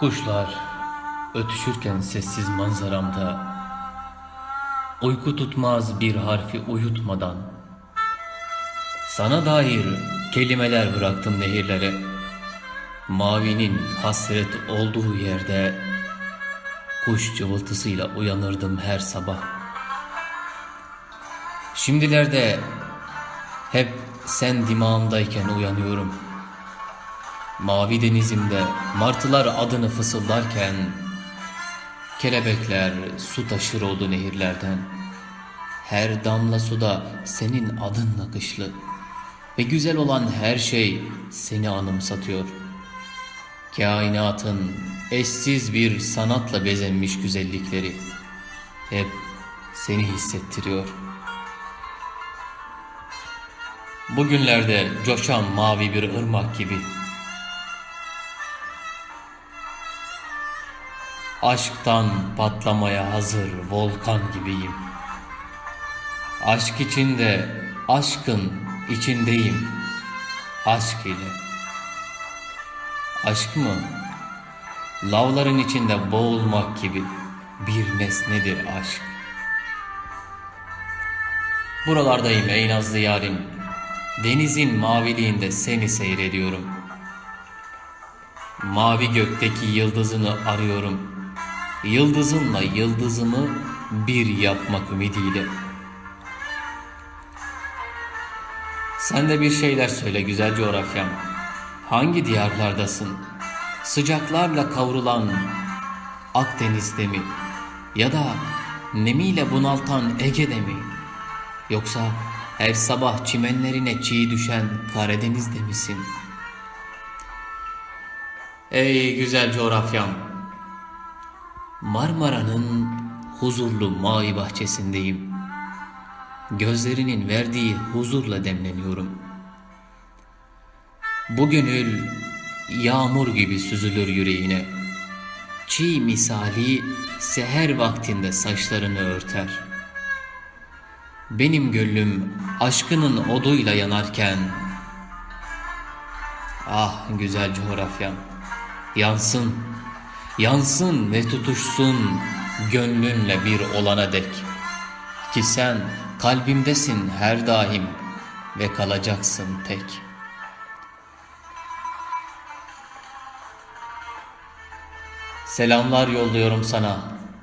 Kuşlar ötüşürken sessiz manzaramda Uyku tutmaz bir harfi uyutmadan Sana dair kelimeler bıraktım nehirlere. Mavinin hasret olduğu yerde Kuş cıvıltısıyla uyanırdım her sabah. Şimdilerde hep sen dimağımdayken uyanıyorum Mavi denizimde martılar adını fısıldarken Kelebekler su taşır oldu nehirlerden. Her damla suda senin adın nakışlı Ve güzel olan her şey seni anımsatıyor. Kainatın eşsiz bir sanatla bezenmiş güzellikleri Hep seni hissettiriyor. Bugünlerde coşan mavi bir ırmak gibi Aşktan patlamaya hazır volkan gibiyim. Aşk içinde, aşkın içindeyim. Aşk ile. Aşk mı? Lavların içinde boğulmak gibi bir nesnedir aşk. Buralardayım ey nazlı yarim. Denizin maviliğinde seni seyrediyorum. Mavi gökteki yıldızını arıyorum. Yıldızınla yıldızımı bir yapmak ümidiyle. Sen de bir şeyler söyle güzel coğrafyam. Hangi diyarlardasın? Sıcaklarla kavrulan Akdeniz'de mi? Ya da nemiyle bunaltan Ege'de mi? Yoksa her sabah çimenlerine çiğ düşen Karadeniz'de misin? Ey güzel coğrafyam! Marmara'nın huzurlu mavi bahçesindeyim. Gözlerinin verdiği huzurla demleniyorum. Bu gönül yağmur gibi süzülür yüreğine. Çiğ misali seher vaktinde saçlarını örter. Benim gönlüm aşkının oduyla yanarken Ah güzel coğrafyam yansın Yansın ve tutuşsun gönlünle bir olana dek. Ki sen kalbimdesin her daim ve kalacaksın tek. Selamlar yolluyorum sana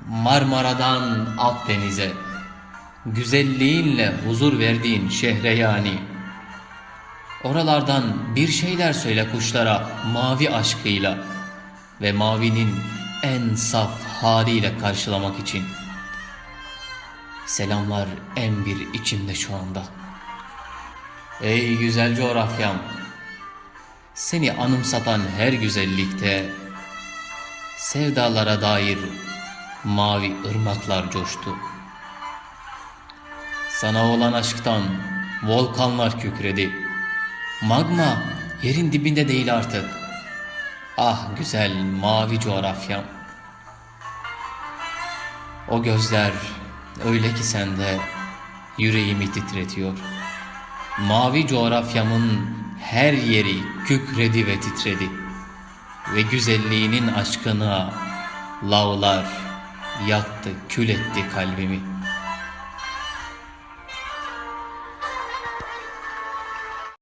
Marmara'dan Akdeniz'e. Güzelliğinle huzur verdiğin şehre yani. Oralardan bir şeyler söyle kuşlara mavi aşkıyla ve mavinin en saf haliyle karşılamak için. Selamlar en bir içimde şu anda. Ey güzel coğrafyam, seni anımsatan her güzellikte sevdalara dair mavi ırmaklar coştu. Sana olan aşktan volkanlar kükredi. Magma yerin dibinde değil artık. Ah güzel mavi coğrafyam. O gözler öyle ki sende yüreğimi titretiyor. Mavi coğrafyamın her yeri kükredi ve titredi. Ve güzelliğinin aşkına lavlar yaktı kül etti kalbimi.''